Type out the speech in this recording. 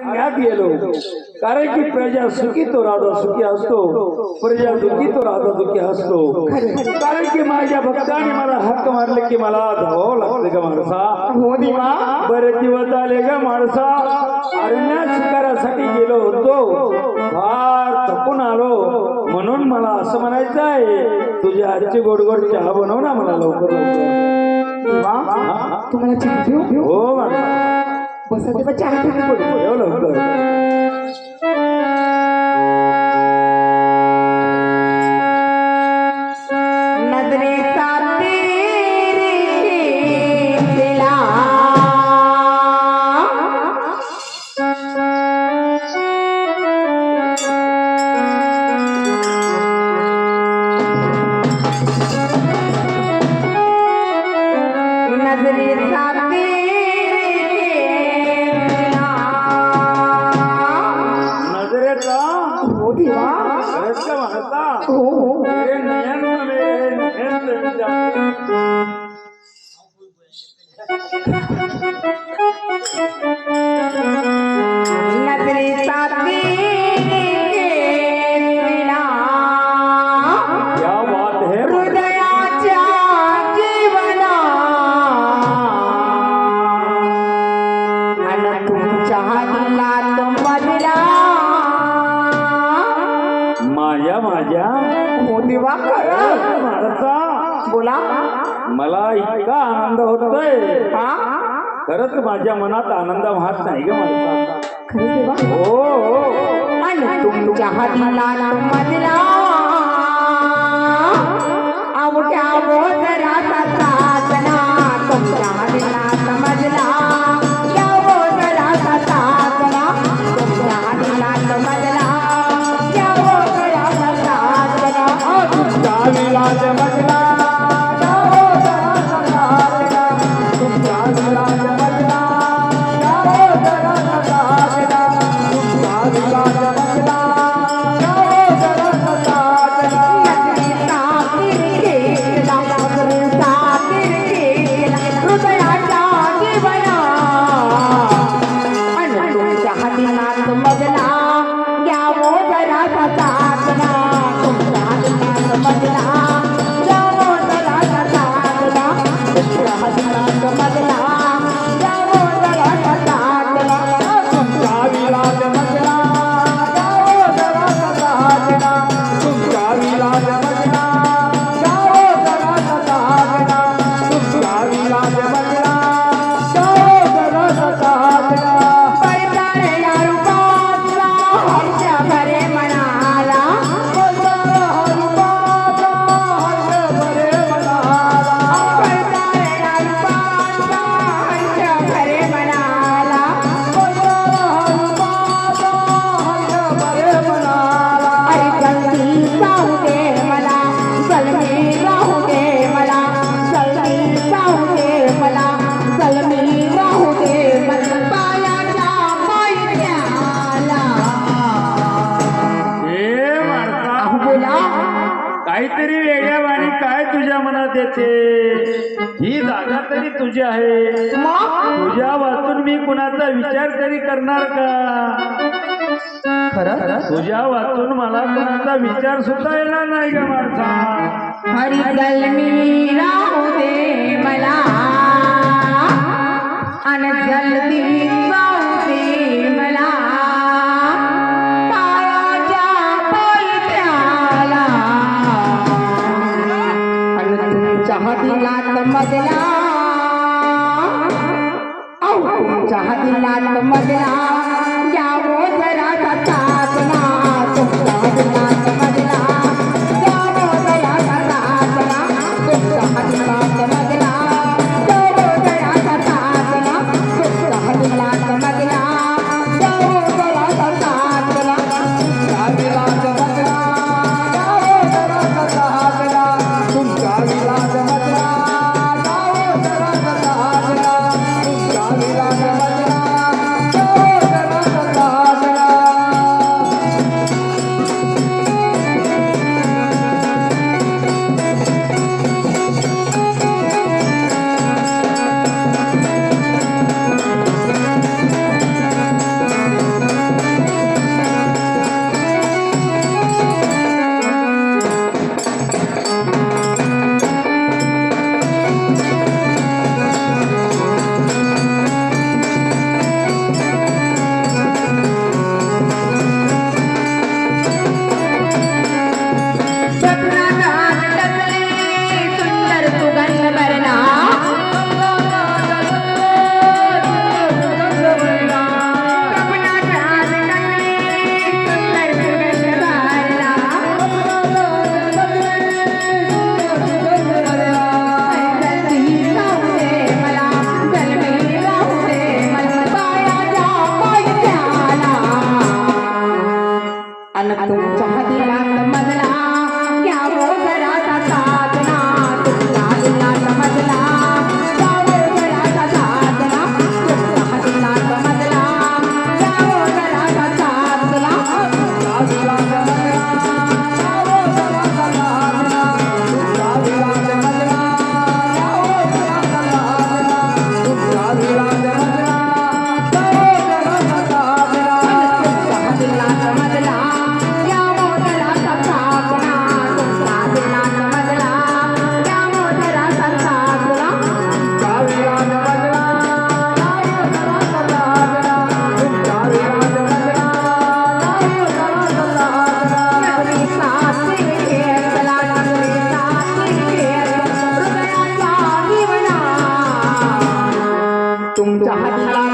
गेलो कारण की प्रजा सुखी तो राजा सुखी असतो प्रजा दुखी तो राजा दुखी असतो कारण की माझ्या भक्ताने मला हक्क मारले की मला धावावं लागतं ग माणसा? हो बरेच दिवस आले ग माणसा? अरण्यात शिकारासाठी गेलो होतो. फार थकून आलो. म्हणून मला असं म्हणायचं आहे तुझ्या हातची गोड गोड चहा बनव ना मला लवकर लवकर देवा तुम्हाला चहा घेऊ हो म्हणा बसा देवा चहा ठेवून बोलू ठेव लवकर नजरेचा बात है हृदयाच्या जीवना अन तुमच्या हातला माझ्या माझ्या खरं माणसा बोला. मला इतका आनंद होतोय. हा? खरंच माझ्या मनात आनंद वाहत नाही ग माणसा खरं देवा. हो हो. तुमच्या हातात मधला अवघ्या बोधराचा येते ही जागा तरी तुझी आहे. मग? तुझ्या वाचून मी कुणाचा विचार तरी करणार का? खरं? तुझ्या वाचून मला कुणाचा विचार सुद्धा येणार नाही का माणसा? दे मला. Fatela. Thank you. तुमच्या हातीला